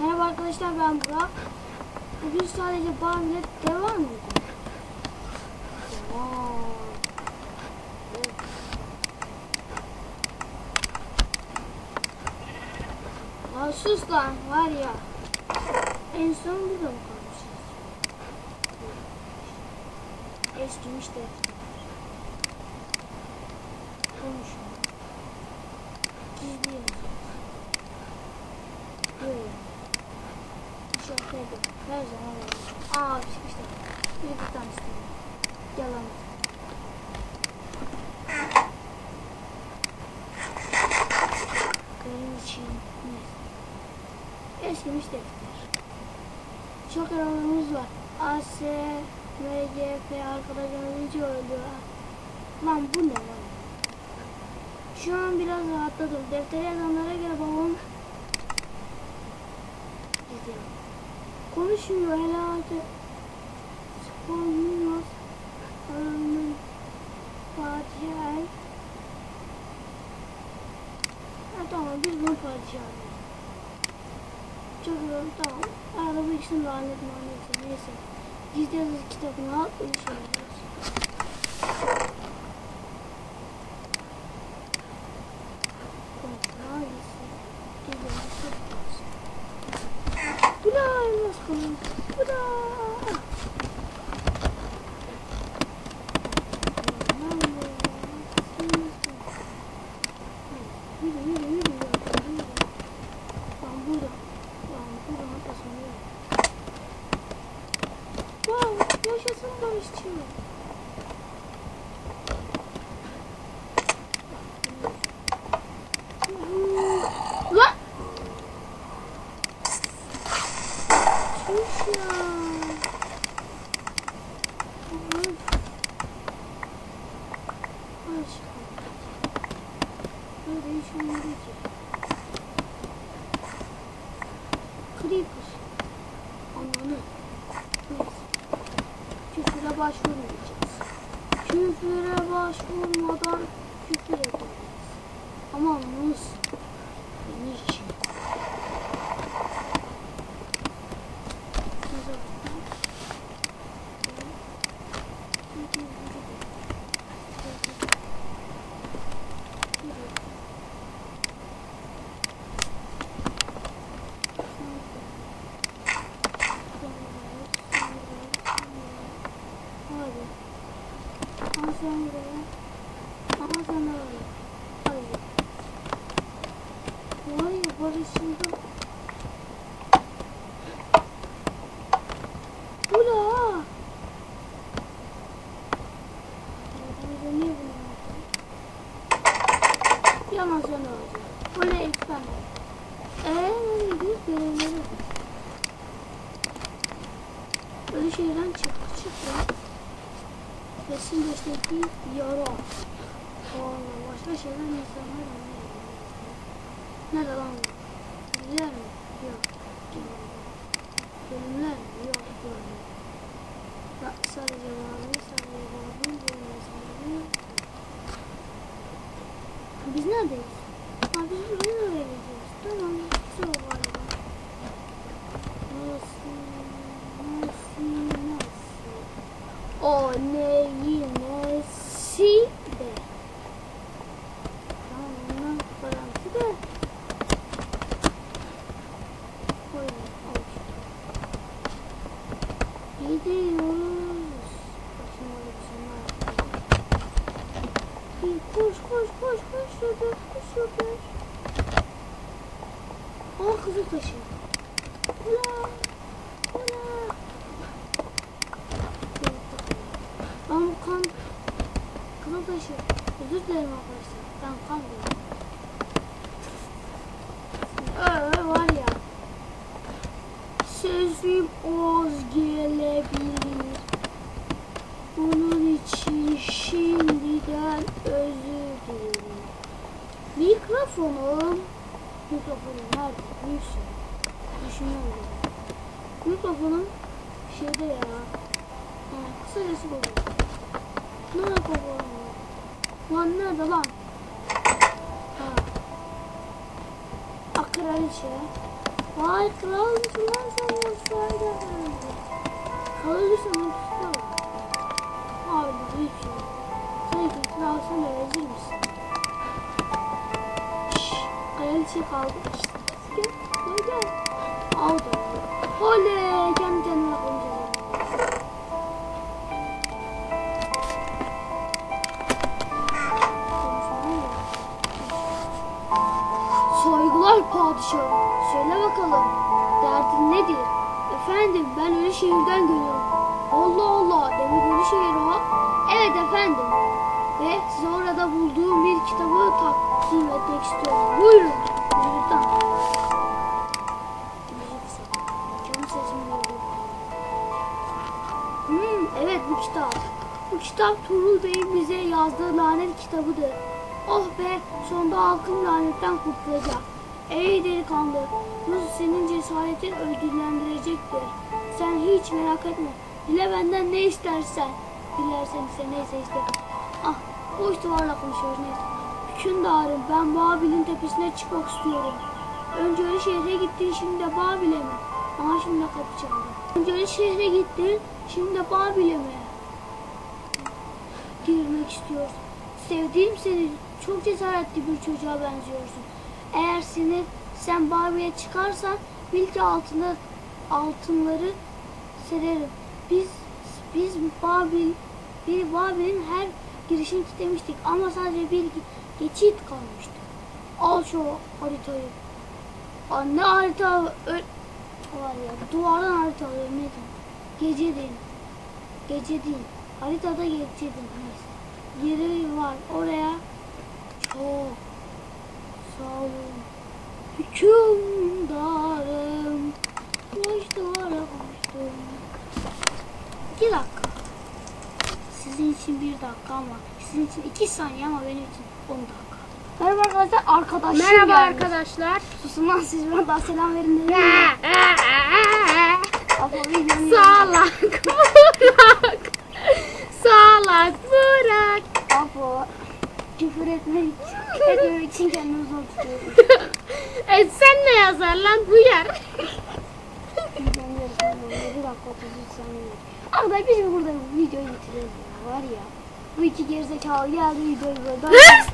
Merhaba arkadaşlar ben Burak. Bugün sadece Barbie'le devam ediyoruz. Devam. Ya sus lan var ya. En son burada mı kalmışız? Eskimiş defter. Konuşma. Gizli yazı. Böyle. Yapıyorum. Her zaman. Aa işte. Bir bir tanesi. Yalan. Benim için ne? Eskimiş defter. Çok aralarımız var. AS, MGF arkadaşlarımız hiç öldü. Lan bu ne lan? Şu an biraz rahatladım. Deftere yazanlara göre babam gidiyor. Konuşmuyor herhalde. Spor Yunus. Arının Fatih Er. Ha, tamam biz bunu Fatih Er. Çok iyi tamam. Arada bu ikisini lanet lanet. Neyse. Gizli yazı kitabını al. Öyle şey yapıyoruz. Hangisi? Gizli yazı kitabı. Bu da elmas kılıç. Bu da. Yürü yürü yürü ya. Yürü. Ben burada. Ben burada hatasını Wow, yaşasın barışçı. Lan! Sus ya. Of. Aşkım. Böyle olmadı ki. Creeper. Ananı. Küfüre başvurmayacağız. Küfüre başvurmadan küfür edeceğiz. Ama nasıl? Niçin? Hadi. Al sen buraya. Al sen oraya. Hadi. Vay barışıldı. Bu ne ha? Burada niye bunu yaptın? Yalan sen olacak. Böyle ekran. Eee biz görevleri. Böyle şeyden çık çık ya. Resim gösterdiği yara. Allah başka şeyler insanlar anlıyor. Nerede lan bu? Güzel mi? Yok. Bölümler mi? Yok. Görmüyor. Bak sadece mavi, sadece mavi, böyle sadece. Biz neredeyiz? Ha biz buraya gidiyoruz? Tamam. Güzel o galiba. Nasıl? Nasıl? Nasıl? O neyi nesi de. Tamam ondan garanti de. Koyun avuç. Gidiyoruz. Bakın öyle bir şey var. İyi, Koş koş koş koş şurada koş şurada. Aa kızıl taşı. Ula. Ula. Bu kan kızıl taşı. Özür dilerim arkadaşlar. Ben kan değilim. Öyle var ya. Sesim az gelebilir. Bunun için şimdiden dilerim. Mikrofonum Mikrofonum nerede? Neyse. Düşünüyorum. Mikrofonum şeyde ya. Ha, kısacası bu. Nerede bu? Lan nerede lan? Ha. Akraliçe. Vay kral mısın lan sen Volkswagen herhalde. Kalırsan onu tutarım. Abi hiç şey. İkisini alsan da rezil misin? Şşş. Kraliçe kaldı. Gel. Gel. Oley. Kendi kendine konuşacağım. Saygılar padişahım. Söyle bakalım. Derdin nedir? Efendim ben ölü şehirden geliyorum. Allah Allah demek ölü şehir o. Evet efendim. Ve size orada bulduğum bir kitabı takdim etmek istiyorum. Buyurun. Hmm, evet bu kitap. Bu kitap Tuğrul Bey'in bize yazdığı lanet kitabıdır. Oh be sonunda halkın lanetten kurtulacak. Ey delikanlı bu senin cesaretin ödüllendirecektir. Sen hiç merak etme. Dile benden ne istersen. Dilersen ise neyse işte. Ah boş duvarla konuşuyoruz neyse. Hükümdarım ben Babil'in tepesine çıkmak istiyorum. Önce öyle şehre gittin şimdi de Babil'e mi? Aha şimdi de kapı çaldı. Önce öyle şehre gittin şimdi de Babil'e mi? girmek istiyorsun. Sevdiğim seni çok cesaretli bir çocuğa benziyorsun. Eğer seni sen Babil'e çıkarsan bil ki altına altınları sererim. Biz biz Babil bir Babil'in her girişini kilitlemiştik ama sadece bir geçit kalmıştı. Al şu haritayı. Aa, ne harita ö- var ya duvardan harita diyeyim. Gece değil. Gece değil. Haritada geçirdim. Neyse. Yeri var. Oraya çok sağ olun. Hükümdarım. Boş duvara koştum. İki dakika. Sizin için bir dakika ama sizin için iki saniye ama benim için on dakika. Merhaba arkadaşlar. Arkadaşım Merhaba gelmiş. arkadaşlar. Susun lan siz bana daha selam verin dedim. Salak Burak. Salak Burak. Apo küfür etmek etmemek için kendimi zor tutuyorum. E sen ne yazar lan bu yer? Bir dakika 33 saniye. Arkadaşlar biz burada videoyu bitiriyoruz var ya. Bu iki gerizekalı geldi videoyu böyle.